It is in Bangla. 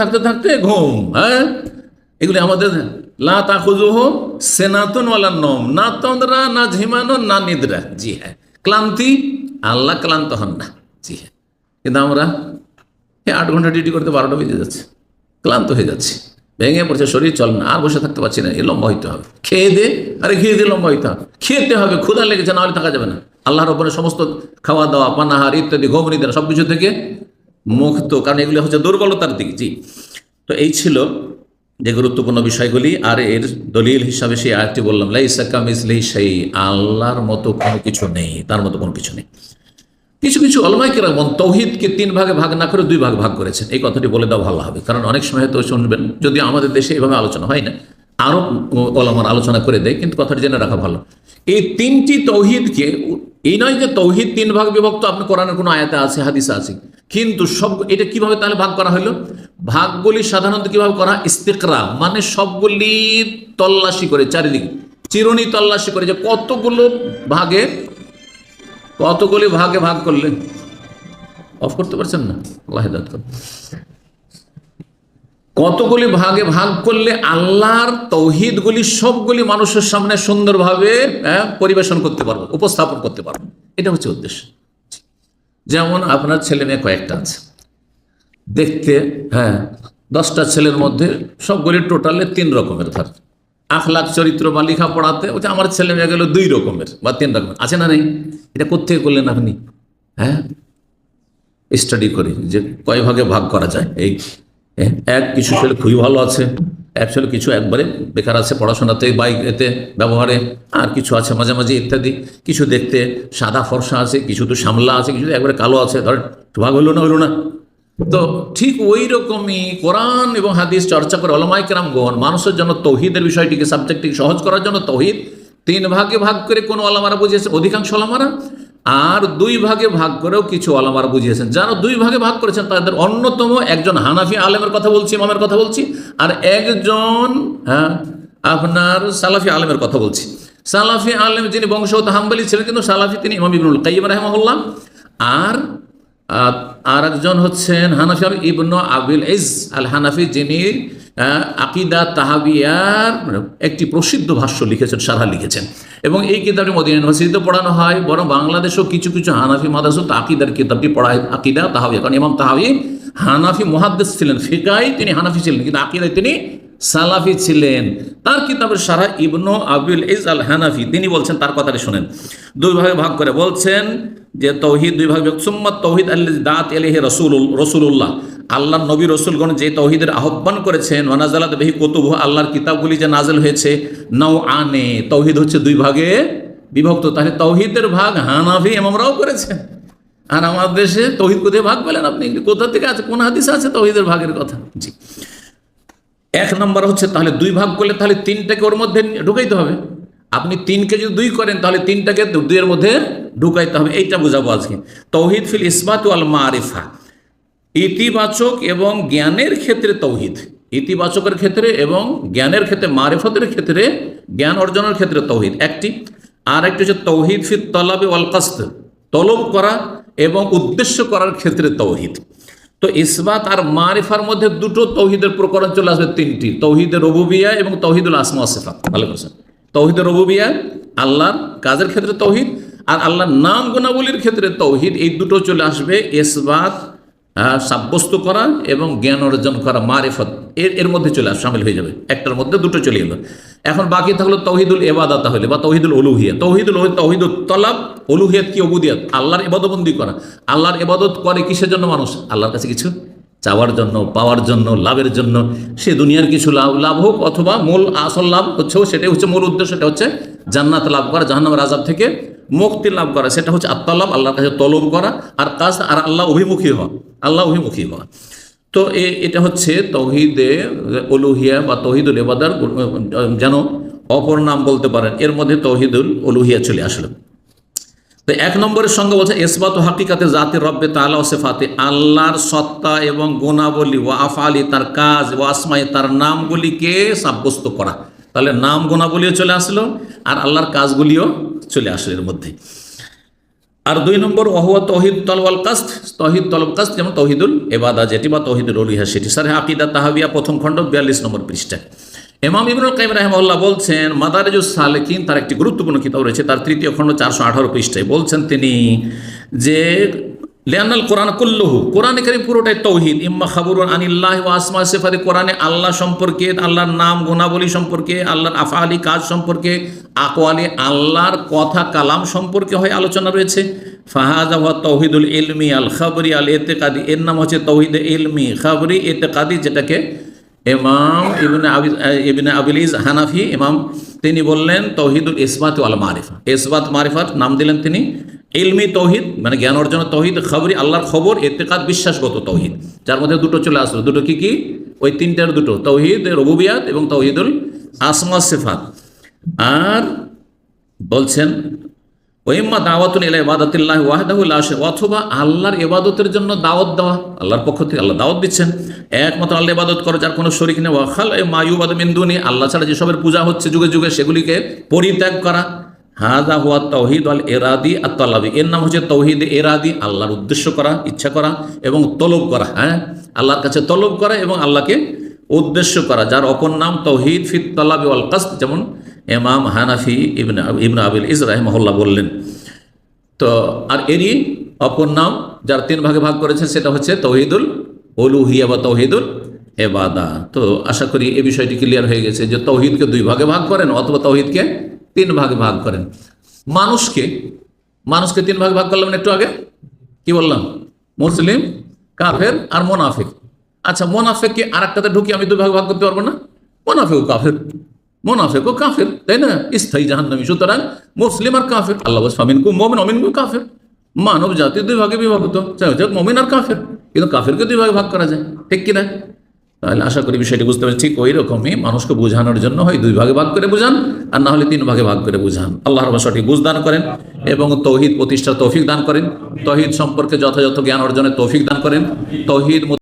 থাকতে থাকতে ঘুম হ্যাঁ? এগুলি আমাদের লা নম না তন্দ্রা, না ঝিমানো, না নিদ্রা। জি হ্যাঁ ক্লান্তি, আল্লাহ ক্লান্ত হন না। জি হ্যাঁ কিন্তু আমরা আট ঘণ্টা ডিউটি করতে বারোটা বেজে যাচ্ছে, ক্লান্ত হয়ে যাচ্ছে। ভেঙে পড়ছে শরীর, চল না, আর বসে থাকতে পারছি না, এ লম্বা হইতে হবে। খেয়ে দে, আরে খেয়ে দিয়ে লম্বা হইতে হবে। খেতে হবে, ক্ষুধা লেগেছে, না হলে থাকা যাবে না। আল্লাহর ওপরে সমস্ত খাওয়া দাওয়া, পানাহার, ইত্যাদি ঘুম নিতে সব কিছু থেকে মুক্ত, কারণ এগুলি হচ্ছে দুর্বলতার দিক, জি। তো এই ছিল যে গুরুত্বপূর্ণ বিষয়গুলি, আর এর দলিল হিসাবে সেই আয়াতটি বললাম লাইসাকাম ইসলি সেই আল্লাহর মতো কোনো কিছু নেই, তার মতো কোনো কিছু নেই। কিছু কিছু অলমাইকেরা মন তৌহিদকে তিন ভাগে ভাগ না করে দুই ভাগ ভাগ করেছেন, এই কথাটি বলে দেওয়া ভালো হবে, কারণ অনেক সময় তো শুনবেন, যদি আমাদের দেশে এভাবে আলোচনা হয় না আরও ওলামার আলোচনা করে দেয়, কিন্তু কথাটি জেনে রাখা ভালো। এই তিনটি তৌহিদকে, এই নয় যে তৌহিদ তিন ভাগ বিভক্ত, আপনি কোরআনের কোনো আয়াতে আছে, হাদিসে আছে কিন্তু সব এটা কীভাবে তাহলে ভাগ করা হলো ভাগগুলি সাধারণত কীভাবে করা? ইস্তেকরা মানে সবগুলি তল্লাশি করে চারিদিকে। চিরুনি তল্লাশি করে যে কতগুলো ভাগে কতগুলি ভাগে ভাগ করলে? অফ করতে পারছেন না? আল্লাহ কতগুলি ভাগে ভাগ করলে আল্লাহর তৌহিদগুলি সবগুলি মানুষের সামনে সুন্দরভাবে হ্যাঁ, পরিবেশন করতে পারব উপস্থাপন করতে পারব। এটা হচ্ছে উদ্দেশ্য। যেমন আপনার ছেলে মেয়ে কয়েকটা আছে। দেখতে হ্যাঁ দশটা ছেলের মধ্যে সবগুলি টোটালে তিন রকমের ধর আখলাখ, চরিত্র বা লেখাপড়াতে ওটা আমার ছেলে মেয়ে গেল দুই রকমের বা তিন রকমের। আছে না নেই? এটা কোথেকে করলেন আপনি? হ্যাঁ? স্টাডি করি, যে কয় ভাগে ভাগ করা যায়? এই এক, কিছু ছেলে খুবই ভালো আছে। ছেলে কিছু একবারে বেকার আছে পড়াশোনাতে বাইক এতে, ব্যবহারে, আর কিছু আছে মাঝে মাঝে ইত্যাদি। কিছু দেখতে সাদা ফর্সা আছে, কিছু তো সামলা আছে, কিছু একবারে কালো আছে ধরেন ভাগ হলো না হলো না। তো ঠিক ওই রকমই কোরআন এবং হাদিস চর্চা করে অলমাইকরাম গণ মানুষের জন্য তৌহিদের বিষয়টিকে সাবজেক্টটিকে সহজ করার জন্য তৌহিদ তিন ভাগে ভাগ করে কোন আলামারা বুঝিয়েছে? অধিকাংশ আলামারা আর দুই ভাগে ভাগ করেও কিছু আলামারা বুঝিয়েছেন। যারা দুই ভাগে ভাগ করেছেন, তাদের অন্যতম একজন হানাফি আলেমের কথা বলছি, ইমামের কথা বলছি, আর একজন হ্যাঁ আপনার সালাফি আলেমের কথা বলছি। সালাফি আলেম যিনি বংশগত হাম্বালি ছিলেন, কিন্তু সালাফি তিনি ইমাম ইবনুল কাইম রাহমাহুল্লাহ। আর আর একজন হচ্ছেন হানাফি আল ইবনু আবিল ইজ আল হানাফি যিনি আকিদা তাহাবিয়ার একটি প্রসিদ্ধ ভাষ্য লিখেছেন সারা লিখেছেন। এবং এই কিতাবটি মদিনা ইউনিভার্সিটিতে পড়ানো হয়, বরং বাংলাদেশেও কিছু কিছু হানাফি মাদাসও আকিদার কিতাবটি পড়ায়, আকিদা তাহাবিয়া। কারণ ইমাম তাহাবি হানাফি মহাদ্দেশ ছিলেন, ফিকাই তিনি হানাফি ছিলেন, কিন্তু আকিদায় তিনি সালাফি ছিলেন। তার কিতাবের সারা ইবনু আবিল ইজ আল হানাফি, তিনি বলছেন, তার কথাটি শোনেন। দুই ভাগে ভাগ করে বলছেন যে তৌহিদ দুই ভাগে সুম্মত তৌহিদ আল্লাহ দাঁত এলেহে রসুল রসুল্লাহ আল্লাহ নবী রসুলগণ যে তৌহিদের আহ্বান করেছেন, ওয়ানাজালাত বেহি কতুবু আল্লাহর কিতাবগুলি যে নাজেল হয়েছে নৌ আনে তৌহিদ হচ্ছে দুই ভাগে বিভক্ত। তাহলে তৌহিদের ভাগ হানাফি এমামরাও করেছেন। আর আমাদের দেশে তৌহিদ কোথায় ভাগ পেলেন আপনি? কোথা থেকে আছে? কোন হাদিস আছে তৌহিদের ভাগের কথা? জি। এক নম্বর হচ্ছে, তাহলে দুই ভাগ করলে তাহলে তিনটাকে ওর মধ্যে ঢুকাইতে হবে। আপনি তিনকে যদি দুই করেন, তাহলে তিনটাকে দুইয়ের মধ্যে ঢুকাইতে হবে। এইটা বোঝাবো আজকে। তৌহিদ ফিল ইসবাত আল মারিফা। ইতিবাচক এবং জ্ঞানের ক্ষেত্রে তৌহিদ। ইতিবাচকের ক্ষেত্রে এবং জ্ঞানের ক্ষেত্রে, মারিফতের ক্ষেত্রে, জ্ঞান অর্জনের ক্ষেত্রে তৌহিদ। একটি। আর একটি হচ্ছে তৌহিদ ফির তলাবে ওয়াল কাস্ত তলব করা এবং উদ্দেশ্য করার ক্ষেত্রে তৌহিদ। তো ইসবাত আর মারিফার মধ্যে দুটো তৌহিদের প্রকরণ চলে আসবে, তিনটি। তৌহিদের রবুবিয়া এবং তৌহিদুল আসমা সিফাত। ভালো করেছেন। তৌহিদের রবুবিয়া, আল্লাহর কাজের ক্ষেত্রে তৌহিদ আর আল্লাহর নাম গুণাবলীর ক্ষেত্রে তৌহিদ। এই দুটো চলে আসবে ইসবাত সাব্যস্ত করা এবং জ্ঞান অর্জন করা, মারিফত, এর এর মধ্যে চলে আস, সামিল হয়ে যাবে। একটার মধ্যে দুটো চলে এলো। এখন বাকি থাকল তৌহিদুল এবাদা তাহলে, বা তৌহিদুল অলুহিয়া তৌহিদুল তৌহিদুল তলাব অলুহিয়াত কি অবুদিয়াত আল্লাহর এবাদতবন্দি করা। আল্লাহর এবাদত করে কিসের জন্য মানুষ? আল্লাহর কাছে কিছু চাওয়ার জন্য, পাওয়ার জন্য, লাভের জন্য। সে দুনিয়ার কিছু লাভ লাভ হোক অথবা মূল আসল লাভ হচ্ছেও সেটাই হচ্ছে মূল উদ্দেশ্য, সেটা হচ্ছে জান্নাত লাভ করা, জাহান্নামের আজাব থেকে মুক্তি লাভ করা, সেটা হচ্ছে আত্মালাভ, আল্লাহর কাছে তলব করা, আর কাজ আর আল্লাহ অভিমুখী হওয়া, আল্লাহ অভিমুখী হওয়া। তো এটা হচ্ছে তহিদে অলুহিয়া বা তহিদুল এবাদার যেন অপর নাম বলতে পারেন। এর মধ্যে তহিদুল অলুহিয়া চলে আসলো। তো এক নম্বরের সঙ্গে বলছে এসবাত হাকিকাতে জাতির রব্বে তালা ও সেফাতে, আল্লাহর সত্তা এবং গুণাবলী ও আফালি তার কাজ ও আসমাই তার নামগুলিকে সাব্যস্ত করা। তাহলে নাম গুণাবলীও চলে আসলো, আর আল্লাহর কাজগুলিও চলে আসে এর মধ্যে। আর দুই নম্বর, ওহুয়া তহিদ তলওয়াল কাস্ত তহিদ তলব কাস্ত যেমন তহিদুল এবাদা যেটি বা তহিদুল অলিহা সেটি। স্যার আকিদা তাহাবিয়া প্রথম খণ্ড বিয়াল্লিশ নম্বর পৃষ্ঠায়। এমাম ইবনুল কাইম রাহমাল্লাহ বলছেন মাদারেজু সালেকিন, তার একটি গুরুত্বপূর্ণ কিতাব রয়েছে, তার তৃতীয় খণ্ড চারশো আঠারো পৃষ্ঠায়। বলছেন তিনি যে কোরআন পুরোটাই তৌহিদ। ইম্মা আনিল্লাহ সেফারি কোরআনে আল্লাহ সম্পর্কে, আল্লাহর নাম গুণাবলী সম্পর্কে, আল্লাহর আফালি কাজ সম্পর্কে আকোয়ালি আল্লাহর কথা কালাম সম্পর্কে হয় আলোচনা রয়েছে। ফাহাজা তৌহিদুল ইলমি আল খাবরি আল এতেকাদি এর নাম হচ্ছে তৌহিদ ইলমি, খাবরি এতেকাদি যেটাকে ইমাম ইবনে আবি ইবনে আবিলিজ হানাফি, ইমাম, তিনি বললেন, তৌহিদুল ইসবাত আল মারিফা ইসবাত মারিফার নাম দিলেন তিনি, ইলমি তৌহিদ মানে জ্ঞান অর্জনের তৌহিদ, খবরি, আল্লাহর খবর এতেকাদ বিশ্বাসগত তৌহিদ। যার মধ্যে দুটো চলে আসলো। দুটো কি কি? ওই তিনটার দুটো, তৌহিদ, রবুবিয়াত এবং তৌহিদুল আসমা, সিফাত। আর বলছেন ওইম্মা দাওয়াতুন ইলা ইবাদাতিল্লাহ ওয়াহদাহু লা শা- অথবা আল্লাহর ইবাদতের জন্য দাওয়াত দেওয়া, আল্লাহর পক্ষ থেকে আল্লাহ দাওয়াত দিচ্ছেন। একমাত্র আল্লাহ ইবাদত করো, যার কোনো শরীক নেই। ওয়াখাল মায়ুবাদ মিন্দুনি আল্লাহ ছাড়া যেসবের পূজা হচ্ছে যুগে যুগে, সেগুলিকে পরিত্যাগ করা। হাজা হুয়া তৌহিদ আল এরাদি আর এর নাম হচ্ছে তৌহিদ এরাদি আল্লাহর উদ্দেশ্য করা, ইচ্ছা করা এবং তলব করা হ্যাঁ? আল্লাহর কাছে তলব করা এবং আল্লাহকে উদ্দেশ্য করা, যার অপর নাম তৌহিদ ফিত তলাবি ওয়াল কাস্ত যেমন এমাম হানাফি ইবনে ইবনে আবিল ইসরাহ মহল্লা বললেন। তো আর এরই অপর নাম যার তিন ভাগে ভাগ করেছেন, সেটা হচ্ছে তৌহিদুল অলুহিয়া বা তৌহিদুল এবাদা তো আশা করি এ বিষয়টি ক্লিয়ার হয়ে গেছে যে তৌহিদকে দুই ভাগে ভাগ করেন অথবা তৌহিদকে তিন ভাগে ভাগ করেন। মানুষকে মানুষকে তিন ভাগে ভাগ করলাম একটু আগে? কি বললাম? মুসলিম, কাফের আর মোনাফিক। আচ্ছা মোনাফেককে আর একটাতে ঢুকি আমি দুই ভাগে ভাগ করতে পারব না? মোনাফেক কাফের। মোনাফেক ও কাফের, তাই না? স্থায়ী জাহান্নামী। সুতরাং মুসলিম আর কাফের, আল্লাহ ফামিন কু মমিন, অমিন কু কাফের। মানব জাতি দুই ভাগে বিভক্ত, চাই হচ্ছে মমিন আর কাফের, কিন্তু কাফেরকে দুই ভাগে ভাগ করা যায়, ঠিক কিনা? তাহলে আশা করি বিষয়টি বুঝতে পারছি, ঠিক ওই রকমই মানুষকে বোঝানোর জন্য হয় দুই ভাগে ভাগ করে বুঝান, আর না হলে তিন ভাগে ভাগ করে বুঝান। আল্লাহ রহমান সঠিক বুঝ দান করেন এবং তৌহিদ প্রতিষ্ঠা তৌফিক দান করেন। তহিদ সম্পর্কে যথাযথ জ্ঞান অর্জনের তৌফিক দান করেন। তৌহিদ